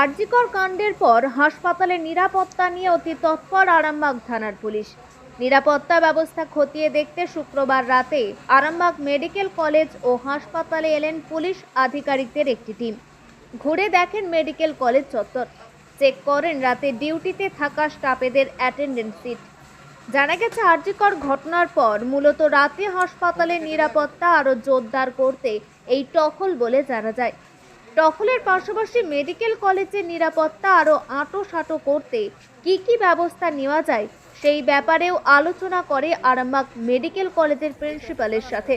আরজিকর কাণ্ডের পর হাসপাতালের নিরাপত্তা নিয়ে অতি তৎপর আরামবাগ থানার পুলিশ। নিরাপত্তা ব্যবস্থা খতিয়ে দেখতে শুক্রবার রাতে আরামবাগ মেডিকেল কলেজ ও হাসপাতালে এলেন পুলিশ আধিকারিকদের একটি টিম। ঘুরে দেখেন মেডিকেল কলেজ চত্বর। চেক করেন রাতে ডিউটিতে থাকা স্টাফেদের অ্যাটেন্ডেন্স সিট। জানা গেছে আর্যিকর ঘটনার পর মূলত রাতে হাসপাতালের নিরাপত্তা আরও জোরদার করতে এই টহল বলে জানা যায়। টহলের পাশাপাশি মেডিকেল কলেজের নিরাপত্তা আরও আঁটো সাঁটো করতে কি কি ব্যবস্থা নেওয়া যায়, সেই ব্যাপারেও আলোচনা করে আরামবাগ মেডিকেল কলেজের প্রিন্সিপালের সাথে।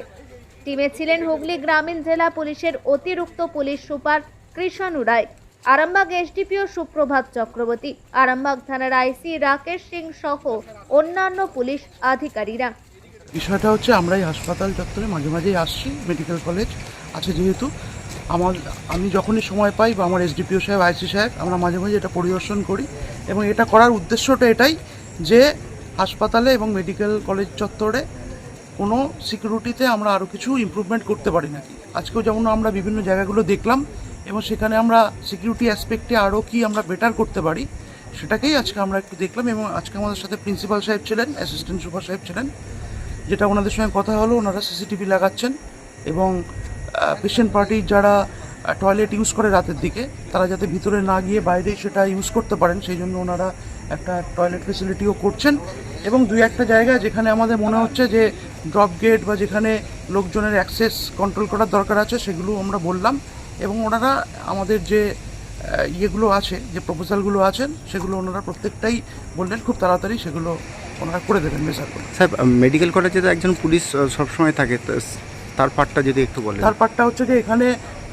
টিমে ছিলেন হুগলি গ্রামীণ জেলা পুলিশের অতিরিক্ত police super Krishanu Roy, Arambagh SDPO Suprabhat Chakraborty, Arambagh থানার আইসি রাকেশ সিং সহ অন্যান্য পুলিশ আধিকারিকরা। বিষয়টা হচ্ছে আমরা এই হাসপাতাল চত্বরে মাঝে মাঝেই আসছি, মেডিকেল কলেজ আছে যেহেতু। আমার, আমি যখনই সময় পাই বা আমার এসডিপিও সাহেব আইসি সাহেব, আমরা মাঝে মাঝে এটা পরিদর্শন করি এবং এটা করার উদ্দেশ্যটা এটাই যে হাসপাতালে এবং মেডিকেল কলেজ চত্বরে কোনো সিকিউরিটিতে আমরা আরও কিছু ইমপ্রুভমেন্ট করতে পারি নাকি? আজকেও যেমন আমরা বিভিন্ন জায়গাগুলো দেখলাম এবং সেখানে আমরা সিকিউরিটি অ্যাসপেক্টে আরও কি আমরা বেটার করতে পারি, সেটাকেই আজকে আমরা একটু দেখলাম এবং আজকে আমাদের সাথে প্রিন্সিপাল সাহেব ছিলেন অ্যাসিস্ট্যান্ট সুপার সাহেব ছিলেন, যেটা ওনাদের সঙ্গে কথা হলো, ওনারা সিসিটিভি লাগাচ্ছেন এবং পেশেন্ট পার্টির যারা টয়লেট ইউজ করে রাতের দিকে, তারা যাতে ভিতরে না গিয়ে বাইরে সেটা ইউজ করতে পারেন, সেই জন্য ওনারা একটা টয়লেট ফেসিলিটিও করছেন। এবং দুই একটা জায়গা যেখানে আমাদের মনে হচ্ছে যে ড্রপ গেট বা যেখানে লোকজনের অ্যাক্সেস কন্ট্রোল করার দরকার আছে, সেগুলো আমরা বললাম। এবং ওনারা আমাদের যে ইয়েগুলো আছে, যে প্রপোজালগুলো আছেন, সেগুলো ওনারা প্রত্যেকটাই বললেন, খুব তাড়াতাড়ি সেগুলো ওনারা করে দেবেন মেসার করে। স্যার মেডিকেল কলেজে তো একজন পুলিশ সবসময় থাকে তার পার্টটা যদি একটু বলেন। তার পার্টটা হচ্ছে যে এখানে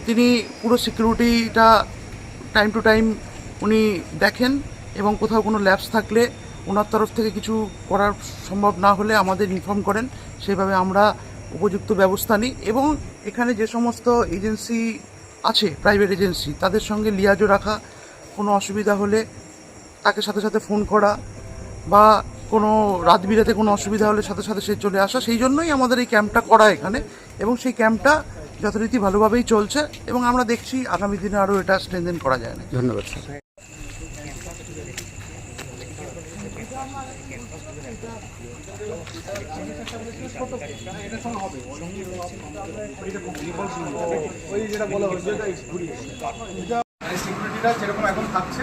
তিনি পুরো সিকিউরিটিটা টাইম টু টাইম উনি দেখেন এবং কোথাও কোনো ল্যাবস থাকলে ওনার তরফ থেকে কিছু করার সম্ভব না হলে আমাদের ইনফর্ম করেন। সেভাবে আমরা উপযুক্ত ব্যবস্থা নিই এবং এখানে যে সমস্ত এজেন্সি আছে প্রাইভেট এজেন্সি তাদের সঙ্গে লিয়াজও রাখা, কোনো অসুবিধা হলে তাকে সাথে সাথে ফোন করা বা কোনো রাত বিরাতে কোনো অসুবিধা হলে সাথে সাথে সে চলে আসা, সেই জন্যই আমাদের এই ক্যাম্পটা করা এখানে। এবং সেই ক্যাম্পটা যথারীতি ভালোভাবেই চলছে এবং আমরা দেখছি আগামী দিনে আরও এটা স্ট্রেনদেন করা যায় না ধন্যবাদ স্যার। সিকিউরিটিরা যেরকম এখন থাকছে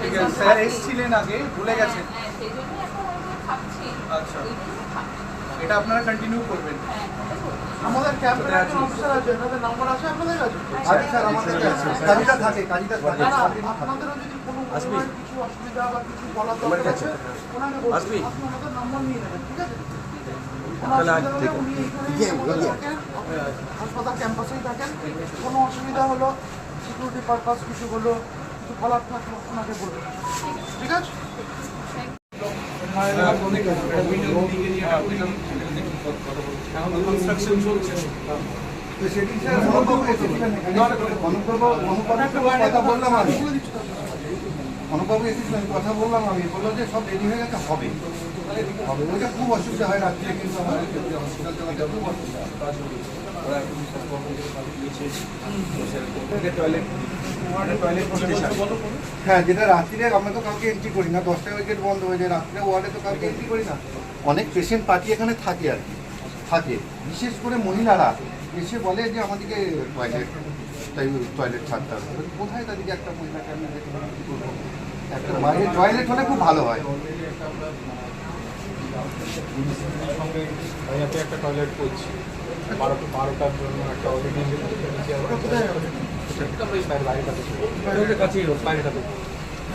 ঠিক আছে স্যার এসেছিলেন আগে ভুলে গেছেন। আচ্ছা। এটা আপনারা কন্টিনিউ করবেন। আমাদের ক্যাম্পের একজন অফিসার আছে ওনাদের নাম্বার আছে আপনাদের কাছে। আরে স্যার আমাদের কাজিটা থাকে কাজিটা থাকে। আপনাদেরও যদি কোনো কিছু অসুবিধা বা কিছু বলার দরকার আছে ওনাকে বলবেন আপনি আমাদের নাম্বার নিয়ে নেবেন ঠিক আছে? কোনো অসুবিধা হলে উনি এইখানেই থাকেন, হাসপাতাল ক্যাম্পাসেই থাকেন। কোনো অসুবিধা হলো সিকিউরিটি পারপাস কিছু হলো কিছু বলার থাকল ওনাকে বলবেন ঠিক আছে? কনস্ট্রাকশন চলছে বললাম আমি এসেছিলেন কথা বললাম আমি বলল যে সব রেডি হয়ে গেছে হবে হবে ওইটা খুব অসুবিধা হয় রাত্রে কিন্তু আমাদের হসপিটাল চালাতে খুব অসুবিধা টয়লেট হ্যাঁ যেটা রাত্রিরে আমরা তো কাউকে এন্ট্রি করি না দশটা উইকেট বন্ধ হয়ে যায় রাত্রে ওয়ার্ডে তো কাউকে এন্ট্রি করি না। অনেক পেশেন্ট পার্টি এখানে থাকে আর কি থাকে। বিশেষ করে মহিলারা এসে বলে যে আমাদেরকে টয়লেট তাই টয়লেট ছাড়তে হবে। কোথায় তাদেরকে একটা মহিলাকে আমি একটা বাইরে টয়লেট হলে খুব ভালো হয়। একটা টয়লেট করছি। বারোটা বারোটার জন্য একটা অলরেডি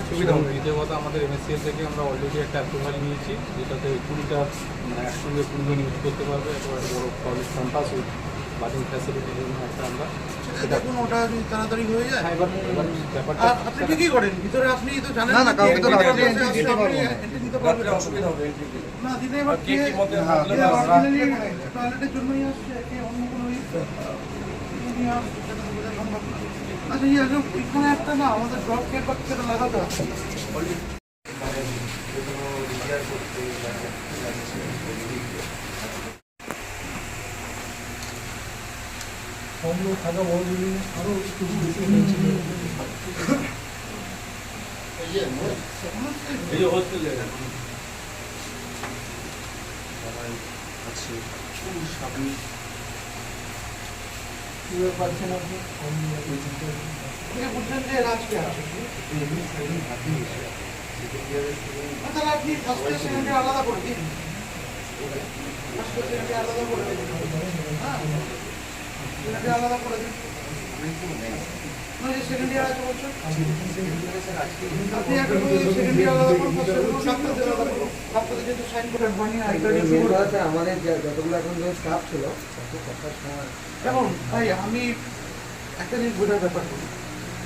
সুবিধা হবে দ্বিতীয় কথা আমাদের এমএসসিএল থেকে আমরা অলরেডি একটা অ্যাপ্রুভাল নিয়েছি যেটাতে কুড়িটা একসঙ্গে কুড়িজন ইউজ করতে পারবে একেবারে বড় টয়লেট ক্যাম্পাস উইথ বাথিং ফ্যাসিলিটির জন্য একটা আমরা দেখুন ওটা তাড়াতাড়ি হয়ে যায় এবার ব্যাপারটা আপনি কি করেন ভিতরে আপনি তো জানেন কোনো সেটা না। আচ্ছা ইয়ে ওইখানে একটা না, আমাদের ড্রপ গেট বা কিছু লাগাতে হবে। কম লোক থাকা বড় বিল্ডিং আরও একটু বেশি হয়েছিল আপনি? বুঝলেন যে রাজকে তাহলে আপনি ফার্স্ট সেকেন্ড আলাদা করে দিন। ফার্স্ট সেকেন্ড আলাদা করে দিন। হ্যাঁ আলাদা করে দিন। আমি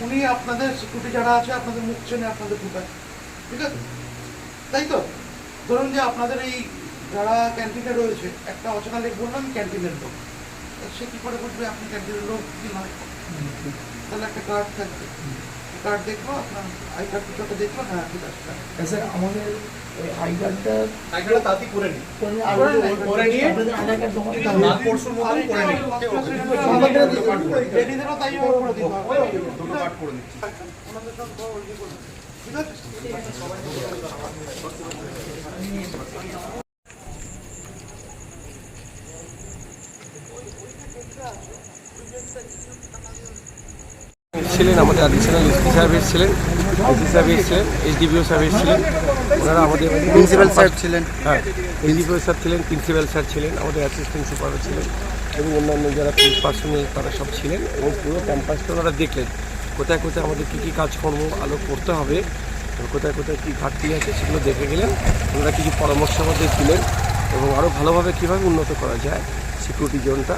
উনি আপনাদের সিকিউরিটি যারা আছে, আপনাদের মুখ চেনে আপনাদের ঢুকায়। ঠিক আছে? তাই তো? ধরুন যে আপনাদের এই যারা ক্যান্টিনে রয়েছে, একটা অচেনা লোক বললাম ক্যান্টিনের লোক। সে কি করে বুঝবে আপনি ক্যান্টিনের লোক কি নয় তাহলে একটা কার্ড থাকবে। কার্ড দেখল আপনার আই কার্ড দুটোকে দেখল হ্যাঁ ঠিক আছে স্যার আমাদের আই কার্ডটা আইডিটা তাঁতি করে নিই করে নেই। করে নিয়ে আধার কার্ড জমা দিতে নাম পরশুর মতন করে নিই লেডিদেরও তাই করে দিতে হবে। দুটো কাট করে নিচ্ছি ওনাদের সব ঠিক আছে? ছিলেন আমাদের অ্যাডিশনাল এসপি সাহেব এসেছিলেন এসপি সাহেব এসেছিলেন এইচডিবিও সাহেব এসেছিলেন ওনারা আমাদের প্রিন্সিপাল স্যার ছিলেন। হ্যাঁ এইচডিপিও স্যার ছিলেন প্রিন্সিপাল স্যার ছিলেন আমাদের অ্যাসিস্ট্যান্ট সুপারও ছিলেন এবং অন্যান্য যারা পুলিশ পার্সোনাল তারা সব ছিলেন এবং পুরো ক্যাম্পাসটা ওনারা দেখলেন কোথায় কোথায় আমাদের কী কী কাজকর্ম আলো করতে হবে কোথায় কোথায় কী ঘাটতি আছে সেগুলো দেখে গেলেন ওনারা কিছু পরামর্শ আমাদের দিলেন এবং আরও ভালোভাবে কীভাবে উন্নত করা যায় সিকিউরিটি জোনটা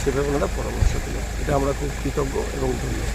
সেভাবে ওনারা পরামর্শ দিলেন। এটা আমরা খুব কৃতজ্ঞ এবং ধন্যবাদ